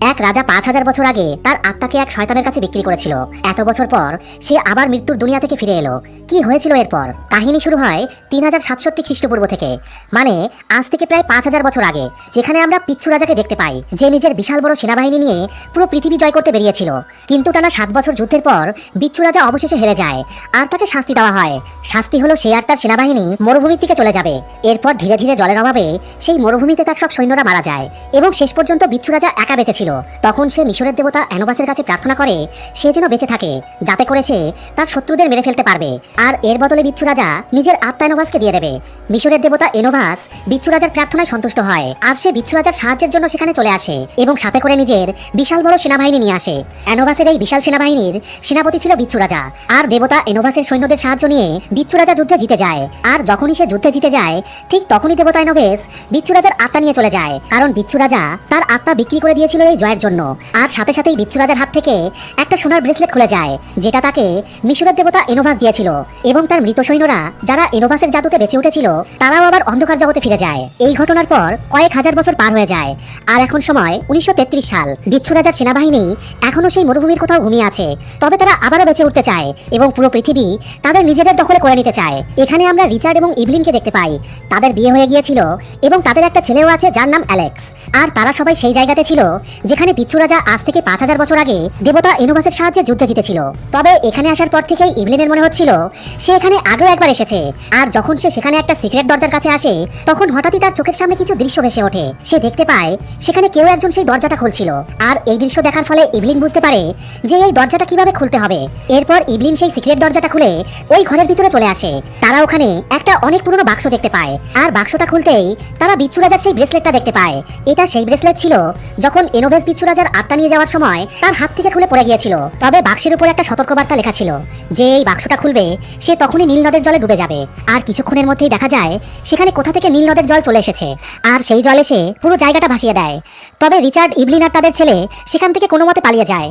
এক রাজা পাঁচ হাজার বছর আগে তার আত্মাকে এক শয়তানের কাছে বিক্রি করেছিল। এত বছর পর সে আবার মৃত্যুর দুনিয়া থেকে ফিরে এলো। কি হয়েছিল এরপর? কাহিনী শুরু হয় তিন হাজার সাতষট্টি খ্রিস্টপূর্ব থেকে। মানে আজ থেকে প্রায় পাঁচ হাজার বছর আগে, যেখানে আমরা পিচ্ছু রাজাকে দেখতে পাই, যে নিজের বিশাল বড় সেনাবাহিনী নিয়ে পুরো পৃথিবী জয় করতে বেরিয়েছিল। কিন্তু টানা সাত বছর যুদ্ধের পর বিচ্ছু রাজা অবশেষে হেরে যায় আর তাকে শাস্তি দেওয়া হয়। শাস্তি হলো সে আর তার সেনাবাহিনী মরুভূমির দিকে চলে যাবে। এরপর ধীরে ধীরে জলের অভাবে সেই মরুভূমিতে তার সব সৈন্যরা মারা যায় এবং শেষ পর্যন্ত বিচ্ছু রাজা একা বেঁচে ছিল তখন সে মিশরের দেবতা অ্যানোবাসের কাছে প্রার্থনা করে, সে যেন বেঁচে থাকে, যাতে করে সে তার শত্রুদের মেরে ফেলতে পারবে। আর এর বদলে বিচ্ছু রাজা নিজের আত্মা এনোভাসকে দিয়ে দেবে। মিশরের দেবতা এনোভাস বিচ্ছু রাজার প্রার্থনায় সন্তুষ্ট হয়, আর সে বিচ্ছু রাজার সাহায্যের জন্য সেখানে চলে আসে এবং সাথে করে নিজের বিশাল বড় সেনাবাহিনী নিয়ে আসে। অ্যানোভাসের এই বিশাল সেনাবাহিনীর সেনাপতি ছিল বিচ্ছু রাজা, আর দেবতা এনোভাসের সৈন্যদের সাহায্য নিয়ে বিচ্ছু রাজা যুদ্ধে জিতে যায়। আর যখনই সে যুদ্ধে জিতে যায়, ঠিক তখনই দেবতা এনোভেস বিচ্ছু রাজার আত্মা নিয়ে চলে যায়, কারণ বিচ্ছু রাজা তার আত্মা বিক্রি করে দিয়েছিল এই জয়ের জন্য। আর সাথে সাথেই বিচ্ছু রাজার হাত থেকে একটা সোনার ব্রেসলেট খুলে যায়, যেটা তাকে মিশরের দেবতা এনোভাস দিয়েছিল। এবং তার মৃত সৈন্যরা যারা এনোভাসের জাদুতে বেঁচে উঠেছিল, তারাও আবার অন্ধকার জগতে ফিরে যায়। এই ঘটনার পর কয়েক হাজার বছর পার হয়ে যায়, আর এখন সময় উনিশশো সাল। বিচ্ছু রাজার সেনাবাহিনী এখনও সেই মরুভূমির কোথাও ঘুমিয়ে আছে, তবে তারা আবারও বেঁচে উঠতে চায় এবং পুরো পৃথিবী তাদের নিজেদের দখলে করে নিতে চায়। এখানে আমরা রিচার্ড এবং ইভলিনকে দেখতে পাই। তাদের বিয়ে হয়ে গিয়েছিল এবং তাদের একটা ছেলেও আছে যার নাম অ্যালেক্স। আর তারা সবাই সেই জায়গাতে ছিল যেখানে পিচ্ছু রাজা আজ থেকে পাঁচ হাজার বছর আগে দেবতা এনোভাসের সাহায্যে যুদ্ধে জিতেছিল। তবে এখানে আসার পর থেকেই ইভলিনের মনে হচ্ছিল, সে এখানে আগেও একবার এসেছে। আর যখন সে সেখানে একটা সিক্রেট দরজার কাছে আসে, তখন হঠাৎই তার চোখের সামনে কিছু দৃশ্য ভেসে ওঠে। সে দেখতে পায়, সেখানে কেউ একজন সেই দরজাটা খুলছিল। আর এই দৃশ্য দেখার ফলে ইভলিন বুঝতে পারে যে এই দরজাটা কীভাবে খুলতে হবে। এরপর ইভলিন সেই সিক্রেট দরজাটা খুলে ওই ঘরের ভিতরে চলে আসে। তারা ওখানে একটা অনেক পুরনো বাক্স দেখতে পায়। আর বাক্সটা খুলতেই তারা বিচ্ছু রাজার সেই ব্রেসলেটটা দেখতে পায়। এটা সেই ব্রেসলেট ছিল যখন এনোভেস বিচ্ছু রাজার আত্মা নিয়ে যাওয়ার সময় তার হাত থেকে খুলে পড়ে গিয়েছিল। তবে বাক্সের উপর একটা সতর্কবার্তা লেখা ছিল যে এই বাক্সটা খুলবে, সে তখনই নীল নদের জলে ডুবে যাবে। আর কিছুক্ষণের মধ্যেই দেখা যায়, সেখানে কোথা থেকে নীল নদের জল চলে এসেছে। আর সেই জল এসে পুরো জায়গাটা ভাসিয়ে দেয়। তবে রিচার্ড ইভলিনার তাদের ছেলে সেখান থেকে কোনো মতে পালিয়ে যায়।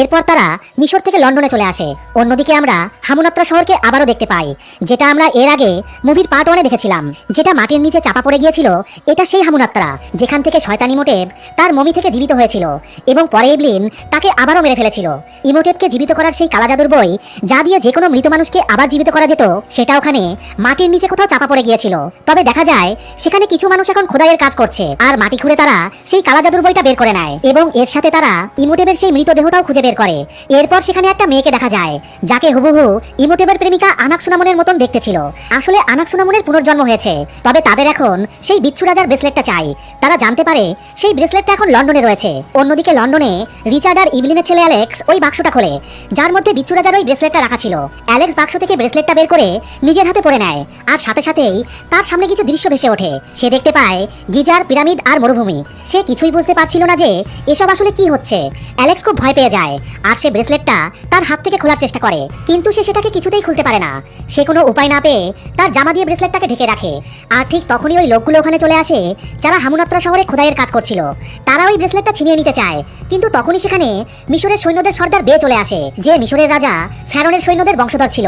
এরপর তারা মিশর থেকে লন্ডনে চলে আসে। অন্যদিকে আমরা হামুনাত্রা শহরকে আবারও দেখতে পাই, যেটা আমরা এর আগে মুভির পার্ট ওয়ানে দেখেছিলাম। যেটা মাটির নিচে চাপা পড়ে গিয়েছিল, এটা সেই হামুনাত্রা, যেখান থেকে শয়তান ইমোটেব তার মমি থেকে জীবিত হয়েছিল এবং পরে ইবলিন তাকে আবারও মেরে ফেলেছিল। ইমোটেবকে জীবিত করার সেই কালা জাদুর বই, যা দিয়ে যে কোনো মৃত মানুষকে আবার জীবিত করা যেত, সেটা ওখানে মাটির নিচে কোথাও চাপা পড়ে গিয়েছিল। তবে দেখা যায়, সেখানে কিছু মানুষ এখন খোদাইয়ের কাজ করছে, আর মাটি খুঁড়ে তারা সেই কালা জাদুর বইটা বের করে নেয়। এবং এর সাথে তারা ইমোটেবের সেই মৃতদেহটাও খুঁজে বের করে। এরপর সেখানে একটা মেয়েকে দেখা যায়, যাকে হুবহু ইমোটেবের প্রেমিকা আনাকসুনামনের মতন দেখতে ছিল। আসলে আনাকসুনামনের পুনর্জন্ম হয়েছে, তবে তাদের এখন সেই বিচ্ছু রাজার ব্রেসলেটটা চাই। তারা জানতে পারে, সেই ব্রেসলেটটা এখন লন্ডনে রয়েছে। অন্যদিকে লন্ডনে রিচার্ড আর ইভলিনের ছেলে অ্যালেক্স ওই বাক্সটা খোলে, যার মধ্যে বিচ্ছু রাজার ওই ব্রেসলেটটা রাখা ছিল। অ্যালেক্স বাক্স থেকে ব্রেসলেটটা বের করে নিজের হাতে পরে নেয়, আর সাথে সাথেই তার সামনে কিছু দৃশ্য ভেসে ওঠে। সে দেখতে পায় গিজার, পিরামিড আর মরুভূমি। সে কিছুই বুঝতে পারছিল না যে এসব আসলে কি হচ্ছে। অ্যালেক্স খুব ভয় পেয়ে যায়। আর সে ব্রেসলেটটা তার হাত থেকে খোলার চেষ্টা করে। কিন্তু সে সেটাকে কিছুতেই খুলতে পারে না। সে কোনো উপায় না পেয়ে তার জামা দিয়ে ব্রেসলেটটাকে ঢেকে রাখে। আর ঠিক তখনই ওই লোকগুলো ওখানে চলে আসে, যারা হামুনাত্রা শহরে খোদাইয়ের কাজ করছিল। তারা ওই ব্রেসলেটটা ছিনিয়ে নিতে চায়। কিন্তু তখনই সেখানে মিশরের সৈন্যদের সর্দার বে চলে আসে, যে মিশরের রাজা ফ্যারনের সৈন্যদের বংশধর ছিল।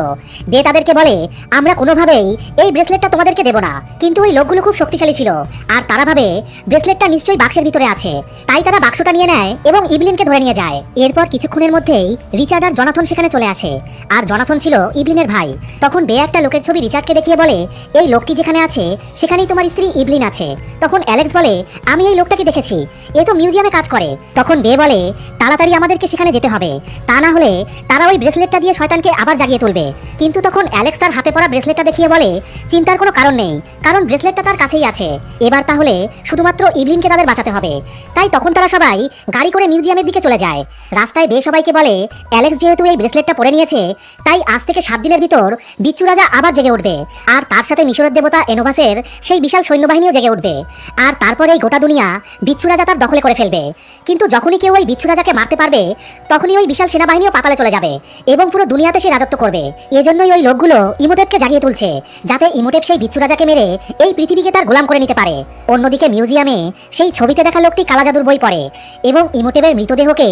বে তাদেরকে বলে, আমরা কোনোভাবেই এই ব্রেসলেটটা তোমাদেরকে দেব না। কিন্তু ওই লোকগুলো খুব শক্তিশালী ছিল। আর তারা ভাবে, ব্রেসলেটটা নিশ্চয়ই বাক্সের ভিতরে আছে। তাই তারা বাক্সটা নিয়ে নেয় এবং ইভলিনকে ধরে নিয়ে যায়। এরপর কিছুক্ষণের মধ্যেই রিচার্ড আর জনাথন সেখানে চলে আসে। আর জনাথন ছিল ইভলিনের ভাই। তখন বে একটা লোকের ছবি রিচার্ডকে দেখিয়ে বলে, এই লোকটি যেখানে আছে, সেখানেই তোমার স্ত্রী ইভলিন আছে। তখন অ্যালেক্স বলে, আমি এই লোকটাকে দেখেছি। এ তো মিউজিয়ামে কাজ করে। তখন বে বলে, তাড়াতাড়ি আমাদেরকে সেখানে যেতে হবে। তা না হলে তারা ওই ব্রেসলেটটা দিয়ে শয়তানকে আবার জাগিয়ে তুলবে। কিন্তু তখন অ্যালেক্স তার হাতে পড়া ব্রেসলেটটা দেখিয়ে বলে, চিন্তার কোনো কারণ নেই। কারণ ব্রেসলেটটা তার কাছেই আছে। এবার তাহলে শুধুমাত্র ইভলিনকে তাদের বাঁচাতে হবে। তাই তখন তারা সবাই গাড়ি করে মিউজিয়ামের দিকে চলে যায়। রাস্তায় বে সবাইকে বলে, অ্যালেক্স যেহেতু এই ব্রেসলেটটা পরে নিয়েছে, তাই আজ থেকে সাত দিনের ভিতর বিচ্ছু রাজা আবার জেগে উঠবে। আর তার সাথে মিশরের দেবতা এনোভাসের সেই বিশাল সৈন্যবাহিনীও জেগে উঠবে। আর তারপরে এই গোটা দুনিয়া বিচ্ছু রাজা তার দখলে করে ফেলবে। কিন্তু যখনই কেউ ওই বিচ্ছু রাজাকে মারতে পারবে, তখনই ওই বিশাল সেনাবাহিনীও পাতালে চলে যাবে এবং পুরো দুনিয়াতে সে রাজত্ব করবে। এজন্যই ওই লোকগুলো ইমোটেপকে জাগিয়ে তুলছে, যাতে ইমোটেপ সেই বিচ্ছু রাজাকে মেরে এই পৃথিবীকে তার গোলাম করে নিতে পারে। অন্যদিকে মিউজিয়ামে সেই ছবিতে দেখা লোকটি কালা জাদুর বই পড়ে এবং ইমোটেবের মৃতদেহকে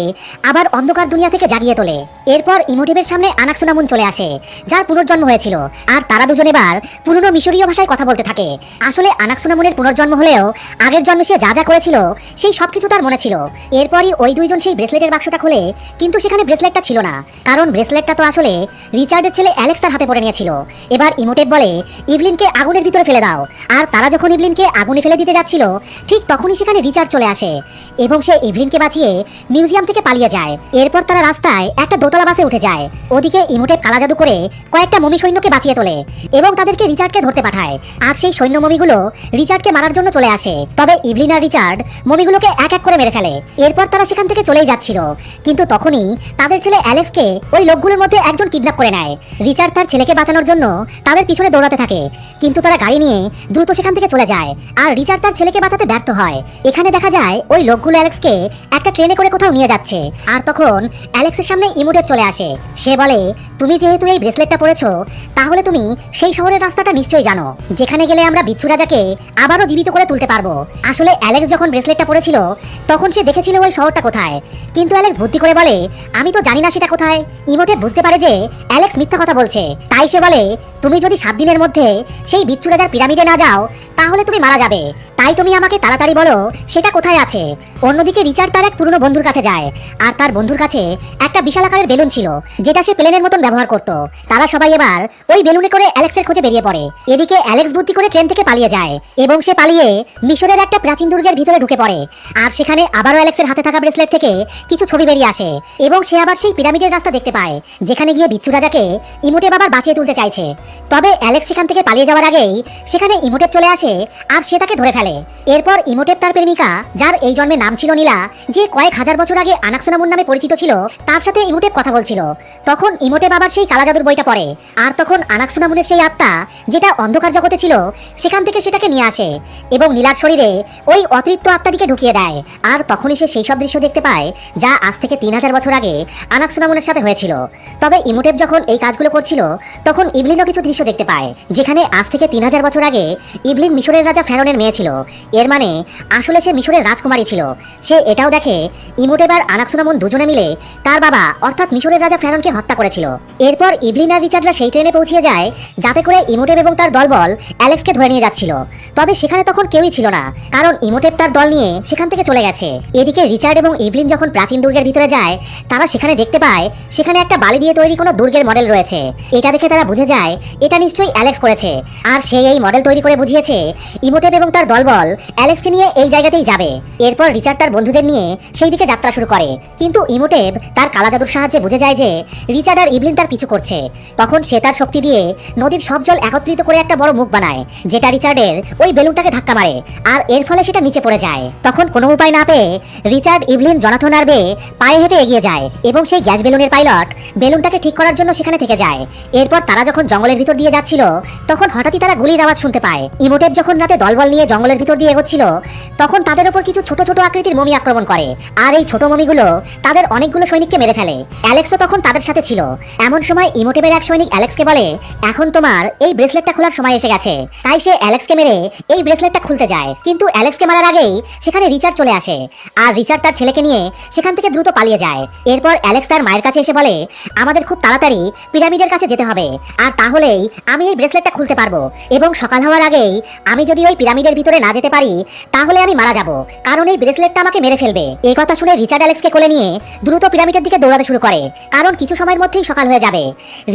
আবার অন্ধকার দুনিয়া থেকে জাগিয়ে তোলে। এরপর ইমোটেবের সামনে আনাকসুনামুন চলে আসে, যার পুনর্জন্ম হয়েছিল। আর তারা দুজন এবার পুরনো মিশরীয় ভাষায় কথা বলতে থাকে। আসলে আনাকসুনামুনের পুনর্জন্ম হলেও আগের জন্মে সে যা যা করেছিল, সেই সবকিছু তার মনে ছিল। এরপরই ওই দুইজন সেই ব্রেসলেটের বাক্সটা খোলে, কিন্তু সেখানে ব্রেসলেটটা ছিল না। কারণ ব্রেসলেটটা তো আসলে রিচার্ডের ছেলে অ্যালেক্স তার হাতে পড়ে নিয়েছিল। এবার ইমোটেপ বলে, ইভলিনকে আগুনের ভিতরে ফেলে দাও। আর তারা যখন ইভলিনকে আগুনে ফেলে দিতে যাচ্ছিল, ঠিক তখনই সেখানে রিচার্ড চলে আসে। এবং সে ইভলিনকে বাঁচিয়ে মিউজিয়াম থেকে পালিয়ে যায়। এরপর তারা রাস্তায় একটা দোতলা বাসে উঠে যায়। ওদিকে ইমোটেপ কালা জাদু করে কয়েকটা মমি সৈন্যকে বাঁচিয়ে তোলে এবং তাদেরকে রিচার্ডকে ধরতে পাঠায়। আর সেই সৈন্য মমিগুলো রিচার্ডকে মারার জন্য চলে আসে। তবে ইভলিন রিচার্ড মমিগুলোকে এক এক করে মেরে ফেলে। এরপর তারা সেখান থেকে চলেই যাচ্ছিল। কিন্তু তখনই তাদের ছেলে অ্যালেক্সকে ওই লোকগুলোর মধ্যে একজন কিডন্যাপ করে নেয়। রিচার্ড তার ছেলেকে বাঁচানোর জন্য তাদের পিছনে দৌড়াতে থাকে। কিন্তু তারা গাড়ি নিয়ে দ্রুত সেখান থেকে চলে যায়। আর রিচার্ড তার ছেলেকে বাঁচাতে ব্যর্থ হয়। এখানে দেখা যায় ওই লোকগুলো অ্যালেক্সকে একটা ট্রেনে করে কোথাও নিয়ে যাচ্ছে। আর তখন অ্যালেক্সের সামনে ইমোটেপ চলে আসে, সে বলে, তুমি যেহেতু এই ব্রেসলেটটা পরেছো, তাহলে তুমি সেই শহরের রাস্তাটা নিশ্চয়ই জানো, যেখানে গেলে আমরা বিচ্ছু রাজাকে আবারও জীবিত করে তুলতে পারব। আসলে অ্যালেক্স যখন ব্রেসলেটটা পরেছিল, তখন সে দেখেছিল ওই শহরটা কোথায়। কিন্তু অ্যালেক্স বুদ্ধি করে বলে, আমি তো জানি না সেটা কোথায়। ইমোটেপ বুঝতে পারে যে, অ্যালেক্স মিথ্যা কথা বলছে। তাই সে বলে, তুমি যদি সাত দিনের মধ্যে সেই বিচ্ছু রাজার পিরামিডে না যাও, তাহলে তুমি মারা যাবে। তাই তুমি আমাকে তাড়াতাড়ি বলো, সেটা কোথায় আছে? অন্যদিকে রিচার্ড তার এক পুরনো বন্ধুর কাছে যায়। আর তার বন্ধুর কাছে একটা বিশাল আকারের বেলুন ছিল, যেটা সে প্লেনের মতন ব্যবহার করত। তারা সবাই এবার ওই বেলুনে করে অ্যালেক্সের খোঁজে বেরিয়ে পড়ে। এদিকে অ্যালেক্স বুদ্ধি করে ট্রেন থেকে পালিয়ে যায়, এবং সে পালিয়ে মিশরের একটা প্রাচীন দুর্গের ভিতরে ঢুকে পড়ে। আর সেখানে আবারও অ্যালেক্সের হাতে থাকা ব্রেসলেট থেকে কিছু ছবি বেরিয়ে আসে, এবং সে আবার সেই পিরামিডের রাস্তা দেখতে পায়, যেখানে গিয়ে বিচ্ছু রাজাকে ইমোটে বাবার বাঁচিয়ে তুলতে চাইছে। তবে অ্যালেক্স সেখান থেকে পালিয়ে যাওয়ার আগেই সেখানে ইমোটেপ চলে আসে, আর সে তাকে ধরে ফেলে। এরপর ইমোটেপ তার প্রেমিকা, যার এই জন্মে নাম ছিল নীলা, যে কয়েক হাজার বছর আগে আনাক্সানামুন নামে পরিচিত ছিল, তার সাথে ইমোটেপ কথা বলছিল। তখন ইমোটেপ আবার সেই কালা জাদুর বইটা পড়ে, আর তখন আনাক্সানামুনের সেই আত্মা, যেটা অন্ধকার জগতে ছিল, সেখান থেকে সেটাকে নিয়ে আসে এবং নীলার শরীরে ওই অতিরিক্ত আত্মাটিকে ঢুকিয়ে দেয়। আর তখনই সে সেই সব দৃশ্য দেখতে পায়, যা আজ থেকে তিন হাজার বছর আগে আনাক্সানামুনের সাথে হয়েছিল। তবে ইমোটেপ যখন এই কাজগুলো করছিল, তখন ইভলিনও কিছু দৃশ্য দেখতে পায়, যেখানে আজ থেকে তিন হাজার বছর আগে ইভলিন মিশরের রাজা ফেরনের মেয়ে ছিল। এর মানে আসলে সে মিশরের রাজকুমারী ছিল। সে এটাও দেখে ইমোটেব আর আনাক্সুনামুন দুজনে মিলে তার বাবা, অর্থাৎ মিশরের রাজা ফেরনকে হত্যা করেছিল। এরপর ইভলিন রিচার্ডরা সেই ট্রেনে পৌঁছে যায়, যাতে করে ইমোটেব এবং তার দলবল অ্যালেক্সকে ধরে নিয়ে যাচ্ছিল। তবে সেখানে তখন কেউই ছিল না, কারণ ইমোটেব তার দল নিয়ে সেখান থেকে চলে গেছে। এদিকে রিচার্ড এবং ইভলিন যখন প্রাচীন দুর্গের ভিতরে যায়, তারা সেখানে দেখতে পায়, সেখানে একটা বালি দিয়ে তৈরি কোনো দুর্গের মডেল রয়েছে। এটা দেখে তারা বুঝে যায়, এটা নিশ্চয়ই অ্যালেক্স করেছে। আর সে এই মডেল তৈরি করে বুঝিয়েছে, ইমোটেব এবং তার দলবল অ্যালেক্সকে নিয়ে এই জায়গাতেই যাবে। এরপর রিচার্ড তার বন্ধুদের নিয়ে সেই দিকে যাত্রা শুরু করে। কিন্তু ইমোটেব তার কালা জাদুর সাহায্যে বুঝে যায় যে রিচার্ড আর ইভলিন তার পিছু করছে। তখন সে তার শক্তি দিয়ে নদীর সব জল একত্রিত করে একটা বড় মুখ বানায়, যেটা রিচার্ডের ওই বেলুনটাকে ধাক্কা মারে, আর এর ফলে সেটা নিচে পড়ে যায়। তখন কোনো উপায় না পেয়ে রিচার্ড ইভলিন জনাথন আর বে পায়ে হেঁটে এগিয়ে যায় এবং সেই গ্যাস বেলুনের পাইলট বেলুনটাকে ঠিক করার জন্য সেখানে থেকে যায়। এরপর তারা যখন জঙ্গলের ভিতর দিয়ে যাচ্ছিল, তখন হঠাৎই তারা গুলির আওয়াজ শুনতে পায়। ইমোটেব যখন রাতে দলবল নিয়ে জঙ্গলের ভিতর দিয়ে এগোচ্ছিল, তখন তাদের উপর কিছু ছোট ছোট আকৃতির মমি আক্রমণ করে। আর এই ছোট মমিগুলো তাদের অনেকগুলো সৈনিককে মেরে ফেলে। অ্যালেক্সও তখন তাদের সাথে ছিল। এমন সময় ইমোটেবের এক সৈনিক অ্যালেক্সকে বলে, এখন তোমার এই ব্রেসলেটটা খোলার সময় এসে গেছে। তাই সে অ্যালেক্সকে মেরে এই ব্রেসলেটটা খুলতে যায়। কিন্তু অ্যালেক্সকে মারার আগেই সেখানে রিচার্ড চলে আসে। আর রিচার্ড তার ছেলেকে নিয়ে সেখান থেকে দ্রুত পালিয়ে যায়। এরপর অ্যালেক্স তার মায়ের কাছে এসে বলে, আমাদের খুব তাড়াতাড়ি পিরামিডের কাছে যেতে হবে। আর তাহলেই আমি এই ব্রেসলেটটা খুলতে পারব। এবং সকাল হওয়ার আগেই আমি যদি ওই পিরামিডের ভিতরে না যেতে পারি, তাহলে আমি মারা যাব। কারণ এই ব্রেসলেটটা আমাকে মেরে ফেলবে। এই কথা শুনে রিচার্ড অ্যালেক্সকে কোলে নিয়ে দ্রুত পিরামিডের দিকে দৌড়াতে শুরু করে। কারণ কিছু সময়ের মধ্যেই সকাল হয়ে যাবে।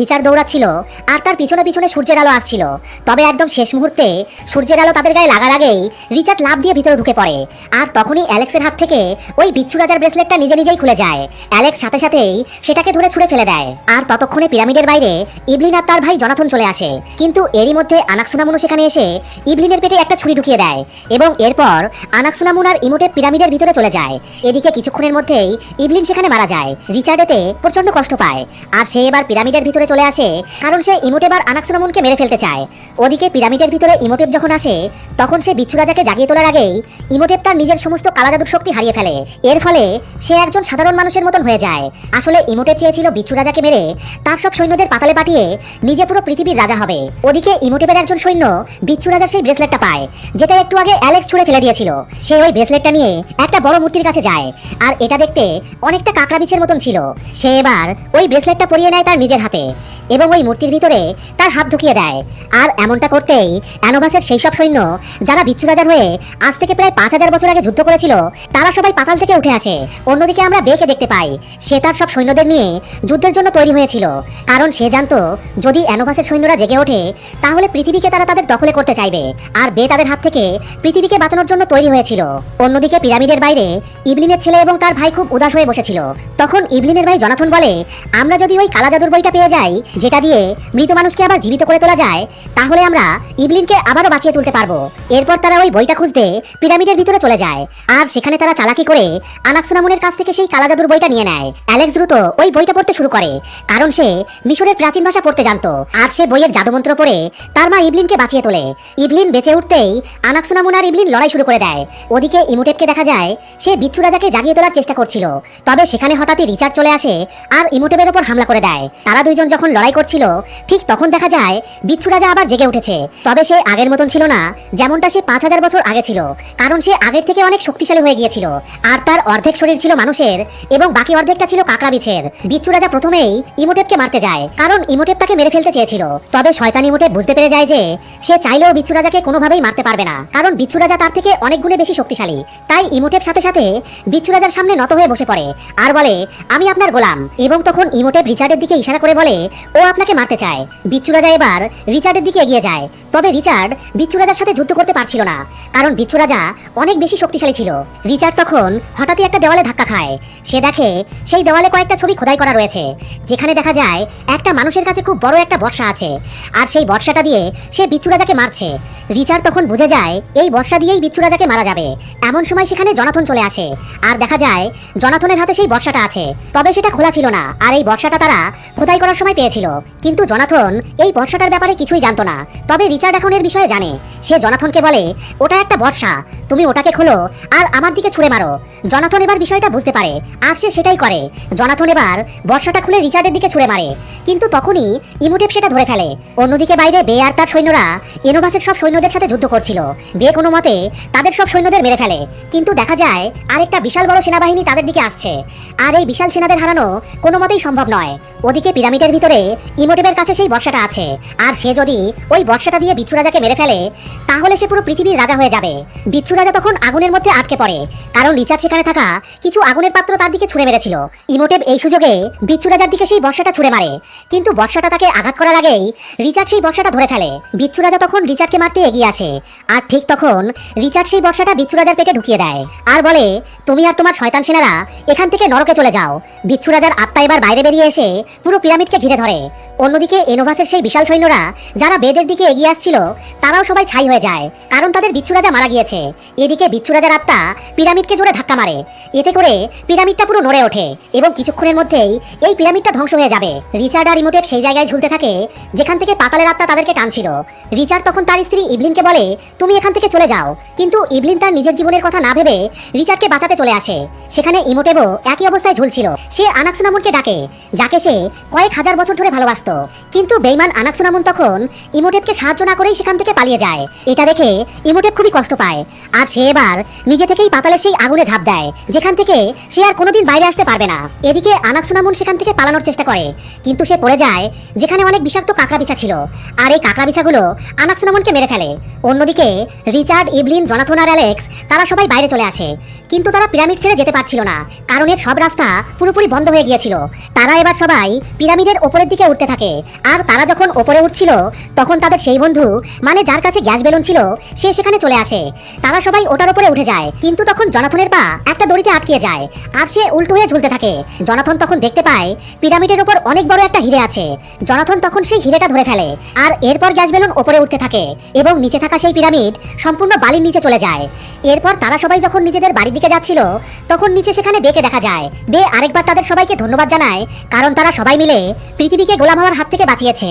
রিচার্ড দৌড়াচ্ছিল আর তার পিছনে পিছনে সূর্যের আলো আসছিল। তবে একদম শেষ মুহূর্তে সূর্যের আলো তাদের গায়ে লাগার আগেই রিচার্ড লাভ দিয়ে ভিতরে ঢুকে পড়ে। আর তখনই অ্যালেক্সের হাত থেকে ওই বিচ্ছু রাজার ব্রেসলেটটা নিজে নিজেই খুলে যায়। অ্যালেক্স সাথে সাথেই সেটাকে ধরে ছুঁড়ে ফেলে দেয়। আর ততক্ষণে পিরামিডের বাইরে ইভলিন আর তার ভাই জনাথন চলে আসে। কিন্তু এরই মধ্যে আনাকসুনামুনো সেখানে এসে ইভলিনের পেটে একটা ছুরি ঢুকিয়ে দেয়। এবং এরপর আনাকসুনামুন আর ইমোটে পিরামিডের ভিতরে চলে যায়। এদিকে কিছুক্ষণের মধ্যেই ইভলিন সেখানে মারা যায়। রিচার্ড এতে প্রচণ্ড কষ্ট পায়। আর সে এবার পিরামিডের ভিতরে চলে আসে কারণ সে ইমোটেব আর আনাকসুনামুনকে মেরে ফেলতে চায়। ওদিকে পিরামিডের ভিতরে ইমোটেব যখন আসে, তখন সে বিচ্ছু রাজাকে জাগিয়ে তোলার আগেই ইমোটেব তার নিজের সমস্ত কালা জাদুর শক্তি হারিয়ে ফেলে। এর ফলে সে একজন সাধারণ মানুষের মতন হয়ে যায়। আসলে ইমোটেব চেয়েছিল বিচ্ছু রাজাকে মেরে তার সব সৈন্যদের পাতালে পাঠিয়ে নিজে পুরো পৃথিবীর রাজা হবে। ওদিকে ইমোটেবের একজন সৈন্য বিচ্ছু রাজার সেই ব্রেসলেটটা পায়, যেটা একটু আগে অ্যালেক্স ছুঁড়ে ফেলে দিয়েছিল। সে ওই ব্রেসলেটটা নিয়ে একটা বড় মূর্তির কাছে যায়। আর এটা দেখতে অনেকটা কাঁকড়া বিছের মতন ছিল। সে এবার ওই ব্রেসলেটটা পরিয়ে নেয় তার নিজের হাতে। এবং ওই মূর্তির ভিতরে তার হাত ঢুকিয়ে দেয়। আর এমনটা করতেই অ্যানোভাসের সেই সব সৈন্য, যারা বিচ্ছু রাজার হয়ে আজ থেকে প্রায় পাঁচ হাজার বছর আগে যুদ্ধ করেছিল, তারা সবাই পাতাল থেকে উঠে আসে। অন্যদিকে আমরা বেকে দেখতে পাই, সে তার সব সৈন্যদের নিয়ে যুদ্ধের জন্য তৈরি হয়েছিল। কারণ সে জানতো, যদি অ্যানোভাসের সৈন্যরা জেগে ওঠে, তাহলে পৃথিবীকে তারা তাদের দখলে করতে চাইবে। আর বে তাদের হাত থেকে পৃথিবীকে বাঁচানোর জন্য তৈরি হয়েছিল। অন্যদিকে পিরামিডের বাইরে ইবলিনের ছেলে এবং তার ভাই খুব উদাস হয়ে বসেছিল। তখন ইবলিনের ভাই জনাথন বলে, আমরা যদি ওই কালা জাদুর বইটা পেয়ে যাই যেটা দিয়ে মৃত মানুষকে আবার জীবিত করে তোলা যায়, তাহলে আমরা ইবলিনকে আবারও বাঁচিয়ে তুলতে পারব। এরপর তারা ওই বইটা খুঁজতে পিরামিডের ভিতরে চলে যায়। আর সেখানে তারা চালাকি করে আনাক্সোনামুনের কাছ থেকে সেই কালা জাদুর বইটা নিয়ে নেয়। অ্যালেক্স দ্রুত ওই বইটা পড়তে শুরু করে, কারণ সে মিশরের প্রাচীন ভাষা পড়তে জানতো। আর সে বইয়ের জাদুমন্ত্র পড়ে তার মা ইবলিনকে বাঁচিয়ে তোলে। ইবলিন বেঁচে উঠতেই আনাক্সোনামুন আর ইবলিন লড়াই শুরু করে দেয়। ওদিকে ইমুটেপকে দেখা যায়, সে বিচ্ছু রাজাকে জাগিয়ে তোলার চেষ্টা করছিল। তবে সেখানে হঠাৎই রিচার্ড চলে আসে আর ইমুটেপের ওপর হামলা করে দেয়। তারা দুইজন যখন লড়াই করছিল, ঠিক তখন দেখা যায় বিচ্ছু রাজা আবার জেগে উঠেছে। তবে সে আগের মতন ছিল না, যেমনটা সে পাঁচ হাজার বছর আগে ছিল, কারণ সে আগের থেকে অনেক শক্তিশালী হয়ে গিয়েছিল, আর তার অর্ধেক শরীর ছিল মানুষের এবং বাকি অর্ধেকটা ছিল কাকড়া বিছের। বিচ্ছু রাজা প্রথমেই ইমোটেপকে মারতে যায়, কারণ ইমোটেপ তাকে মেরে ফেলতে চেয়েছিল। তবে শয়তান ইমোটেপ বুঝতে পেরে যায় যে, সে চাইলেও বিচ্ছু রাজাকে কোনোভাবেই মারতে পারবে না, কারণ বিচ্ছু রাজা তার থেকে অনেক গুণে বেশি শক্তিশালী। তাই ইমোটেপ সাথে সাথে বিচ্ছু রাজার সামনে নত হয়ে বসে পড়ে, আর বলে, আমি আপনার গোলাম। এবং তখন ইমোটেপ রিচার্ডের দিকে ইশারা করে বলে ও আপনাকে মারতে চায়। বিচ্ছু রাজা এবার রিচার্ডের দিকে এগিয়ে যায়। তবে রিচার্ড বিচ্ছু রাজার সাথে যুদ্ধ করতে পারছিল না, কারণ বিচ্ছু রাজা অনেক বেশি শক্তিশালী ছিল। রিচার্ড তখন হঠাৎই একটা দেওয়ালে ধাক্কা খায়। সে দেখে সেই দেওয়ালে কয়েকটা ছবি খোদাই করা রয়েছে। যেখানে দেখা যায় একটা মানুষের কাছে খুব বড় একটা বর্ষা আছে, আর সেই বর্ষাটা দিয়ে সে বিচ্ছু রাজাকে মারছে। রিচার্ড তখন বুঝে যায় এই বর্ষা দিয়েই বিচ্ছু রাজাকে মারা যাবে। এমন সময় সেখানে জনাথন চলে আসে, আর দেখা যায় জনাথনের হাতে সেই বর্ষাটা আছে। তবে সেটা খোলা ছিল না, আর এই বর্ষাটা তারা খোদাই করার সময় পেয়েছিল। কিন্তু জনাথন এই বর্ষাটার ব্যাপারে কিছুই জানতো না। তবে রিচার্ড এখন এর বিষয়ে জানে। সে জনাথনকে বলে, ওটা একটা বর্ষা, তুমি ওটাকে খোলো আর আমার দিকে ছুঁড়ে মারো। জনাথন এবার বিষয়টা বুঝতে পারে, আর সে সেটাই করে। জনাথন এবার বর্ষাটা খুলে রিচার্ডের দিকে ছুঁড়ে মারে, কিন্তু তখনই ইমোটেপ সেটা ধরে ফেলে। অন্যদিকে বাইরে বে আর তার সৈন্যরা এনোভাসের সব সৈন্যদের সাথে যুদ্ধ করছিল। বে কোনো মতে তাদের সব সৈন্যদের মেরে ফেলে, কিন্তু দেখা যায় আরেকটা বিশাল বড় সেনাবাহিনী তাদের দিকে আসছে। আর এই বিশাল সেনাদের হারানো কোনো মতেই সম্ভব নয়। ওদিকে পিরামিডের ভিতরে ইমোটেপের কাছে সেই বর্ষাটা আছে, আর সে যদি ওই বর্ষাটা দিয়ে বিচ্ছু রাজাকে মেরে ফেলে, তাহলে সে পুরো পৃথিবীর রাজা হয়ে যাবে। বিচ্ছু রাজা তখন আগুনের মধ্যে আটকে পড়ে, কারণ রিচার্ড সেখানে থাকা কিছু আগুনের পাত্র তার দিকে ছুঁড়ে মেরেছিল। ইমোটেপ এই সুযোগে বিচ্ছু রাজার দিকে সেই বর্ষাটা ছুঁড়ে মারে। কিন্তু বর্ষাটা তাকে আঘাত করার আগেই রিচার্ড সেই বর্ষাটা ধরে ফেলে। বিচ্ছু রাজা তখন রিচার্ডকে মারতে এগিয়ে আসে, আর ঠিক তখন রিচার্ড সেই বর্ষাটা বিচ্ছু রাজার পেটে ঢুকিয়ে দেয়, আর বলে, তুমি আর তোমার শয়তান সেনারা এখান থেকে নরকে চলে যাও। বিচ্ছু রাজার আত্মা এবার বাইরে বেরিয়ে এসে পুরো পিরামিডকে ঘিরে ধরে। অন্যদিকে এনোভাসের সেই বিশাল সৈন্যরা, যারা বেদের দিকে এগিয়ে আসছিল, তারাও সবাই ছাই হয়ে যায়, কারণ তাদের বিচ্ছু রাজা মারা গিয়েছে। এদিকে বিচ্ছু রাজার আত্মা পিরামিডকে জোরে ধাক্কা মারে। এতে করে পিরামিডটা পুরো নড়ে ওঠে এবং কিছুক্ষণের মধ্যেই এই পিরামিডটা ধ্বংস হয়ে যাবে। রিচার্ড আর ইমোটেপ সেই জায়গায় ঝুলতে থাকে, যেখান থেকে পাতালের আত্মা তাদেরকে টানছিল। রিচার্ড তখন তার স্ত্রী ইভলিনকে বলে, তুমি এখান থেকে চলে যাও। কিন্তু ইভলিন তার নিজের জীবনের কথা না ভেবে রিচার্ডকে বাঁচাতে চলে আসে। সেখানে ইমোটেবও একই অবস্থায় ঝুলছিল। সে আনাক্সুনামুনকে ডাকে, যাকে সে কয়েক হাজার বছর ধরে ভালোবাসতো। কিন্তু বেইমান আনাক্সুনামুন তখন ইমোটেপকে সাহায্য না করেই সেখান থেকে পালিয়ে যায়। এটা দেখে ইমোটেপ খুবই কষ্ট পায়। আর সে এবার নিজে থেকেই পাতালের সেই আগুনে ঝাঁপ দেয়, যেখান থেকে সে আর কোনোদিন বাইরে আসতে পারবে না। এদিকে আনাক্সুনামুন সেখান থেকে পালানোর চেষ্টা করে, কিন্তু সে পড়ে যায় যেখানে অনেক বিষাক্ত কাঁকড়া বিছা ছিল। আর এই কাঁকড়া বিছাগুলো আনাক্সুনামুনকে মেরে ফেলে। অন্যদিকে রিচার্ড, ইভলিন, জনাথন আর অ্যালেক্স, তারা সবাই বাইরে চলে আসে। কিন্তু তারা পিরামিড ছেড়ে যেতে পারছিল না, কারণ এর সব রাস্তা পুরোপুরি বন্ধ হয়ে গিয়েছিল। তারা এবার সবাই পিরামিডের ওপরের দিকে উঠতে থাকে। আর তারা যখন ওপরে উঠছিল, তখন তাদের সেই বন্ধু মানে যার কাছে গ্যাস বেলুন ছিল, সে সেখানে চলে আসে। তারা সবাই ওটার উপরে উঠে যায়, কিন্তু তখন জনাথনের পা একটা দড়িতে আটকিয়ে যায়, আর সে উল্টো হয়ে ঝুলতে থাকে। জনাথন তখন দেখতে পায়, পিরামিডের উপর অনেক বড় একটা হিরে আছে। জনাথন তখন সেই হিরেটা ধরে ফেলে, আর এরপর গ্যাস বেলুন ওপরে উঠতে থাকে, এবং নিচে থাকা সেই পিরামিড সম্পূর্ণ বালির নিচে চলে যায়। এরপর তারা সবাই যখন নিজেদের বাড়ির দিকে যাচ্ছিল, তখন নিচে সেখানে বেকে দেখা যায়। বে আরেকবার তাদের সবাইকে ধন্যবাদ জানায়, কারণ তারা সবাই মিলে পৃথিবীকে গোলাম হওয়ার হাত থেকে বাঁচিয়েছে।